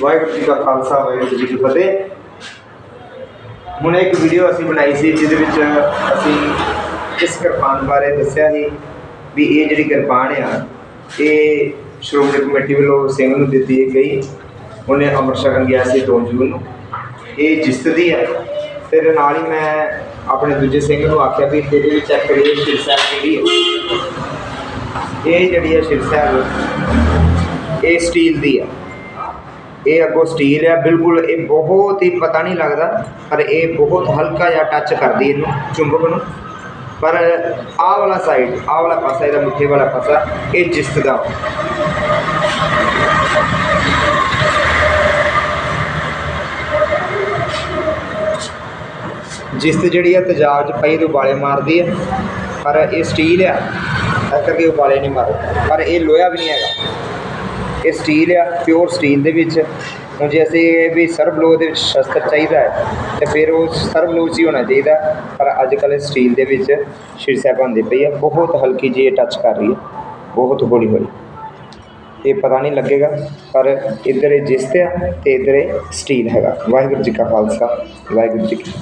ਵਾਹਿਗੁਰੂ ਜੀ ਕਾ ਖਾਲਸਾ, ਵਾਹਿਗੁਰੂ ਜੀ ਕੀ ਫਤਿਹ। ਹੁਣ ਇੱਕ ਵੀਡੀਓ ਅਸੀਂ ਬਣਾਈ ਸੀ, ਜਿਹਦੇ ਵਿੱਚ ਅਸੀਂ ਇਸ ਕਿਰਪਾਨ ਬਾਰੇ ਦੱਸਿਆ ਸੀ ਵੀ ਇਹ ਜਿਹੜੀ ਕਿਰਪਾਨ ਆ, ਇਹ ਸ਼੍ਰੋਮਣੀ ਕਮੇਟੀ ਵੱਲੋਂ ਸਿੰਘ ਨੂੰ ਦਿੱਤੀ ਗਈ। ਉਹਨੇ ਅੰਮ੍ਰਿਤ ਛਕਣ ਗਿਆ ਸੀ 2 ਜੂਨ ਨੂੰ। ਇਹ ਜਿਸਤ ਦੀ ਹੈ ਫਿਰ ਨਾਲ ਹੀ ਮੈਂ ਆਪਣੇ ਦੂਜੇ ਸਿੰਘ ਨੂੰ ਆਖਿਆ ਵੀ ਤੇਰੇ ਵਿੱਚ ਚੈੱਕ ਕਰੀਏ ਸ਼ਿਰ ਸਾਹਿਬ ਕਿਹੜੀ ਹੈ ਇਹ ਜਿਹੜੀ ਹੈ ਸ਼ਿਰ ਸਾਹਿਬ, ਇਹ ਸਟੀਲ ਦੀ ਹੈ ਇਹ ਅੱਗੋਂ ਸਟੀਲ ਹੈ, ਬਿਲਕੁਲ ਇਹ ਬਹੁਤ ਹੀ ਪਤਾ ਨਹੀਂ ਲੱਗਦਾ, ਪਰ ਇਹ ਬਹੁਤ ਹਲਕਾ ਜਿਹਾ ਟੱਚ ਕਰਦੀ ਇਹਨੂੰ, ਚੁੰਬਕ ਨੂੰ। ਪਰ ਆਹ ਵਾਲਾ ਸਾਈਡ ਆਹ ਵਾਲਾ ਪਾਸਾ, ਇਹਦਾ ਮੁੱਠੇ ਵਾਲਾ ਪਾਸਾ, ਇਹ ਜਿਸਤ ਦਾ। ਜਿਸਤ ਜਿਹੜੀ ਆ, ਤੇਜ਼ਾਬ 'ਚ ਪਈ ਤੋਂ ਉਬਾਲੇ ਮਾਰਦੀ ਹੈ ਪਰ ਇਹ ਸਟੀਲ ਆ, ਇਸ ਕਰਕੇ ਉਬਾਲੇ ਨਹੀਂ ਮਾਰਦੇ। ਪਰ ਇਹ ਲੋਹਾ ਵੀ ਨਹੀਂ ਹੈਗਾ। ਇਹ ਸਟੀਲ ਆ ਪਿਓਰ ਸਟੀਲ ਦੇ ਵਿੱਚ। ਹੁਣ ਜੇ ਅਸੀਂ ਇਹ ਵੀ ਸਰਬ ਲੋਹ ਦੇ ਵਿੱਚ ਸ਼ਸਤਰ ਚਾਹੀਦਾ ਹੈ, ਤੇ ਫਿਰ ਉਹ ਸਰਬ ਲੋਹ 'ਚ ਹੀ ਹੋਣਾ ਚਾਹੀਦਾ ਪਰ ਅੱਜ ਕੱਲ੍ਹ ਸਟੀਲ ਦੇ ਵਿੱਚ ਸ਼ੀਰ ਸਾਹਿਬ ਬਣਦੀ ਪਈ ਆ, ਬਹੁਤ ਹਲਕੀ ਜਿਹੀ ਟੱਚ ਕਰ ਰਹੀ ਹੈ, ਬਹੁਤ ਹੌਲੀ ਹੌਲੀ ਇਹ ਪਤਾ ਨਹੀਂ ਲੱਗੇਗਾ, ਪਰ ਇੱਧਰ ਇਹ ਜਿਸਤ ਆ ਤੇ ਇੱਧਰ ਇਹ ਸਟੀਲ ਹੈਗਾ। ਵਾਹਿਗੁਰੂ ਜੀ ਕਾ ਖਾਲਸਾ, ਵਾਹਿਗੁਰੂ ਜੀ ਕੀ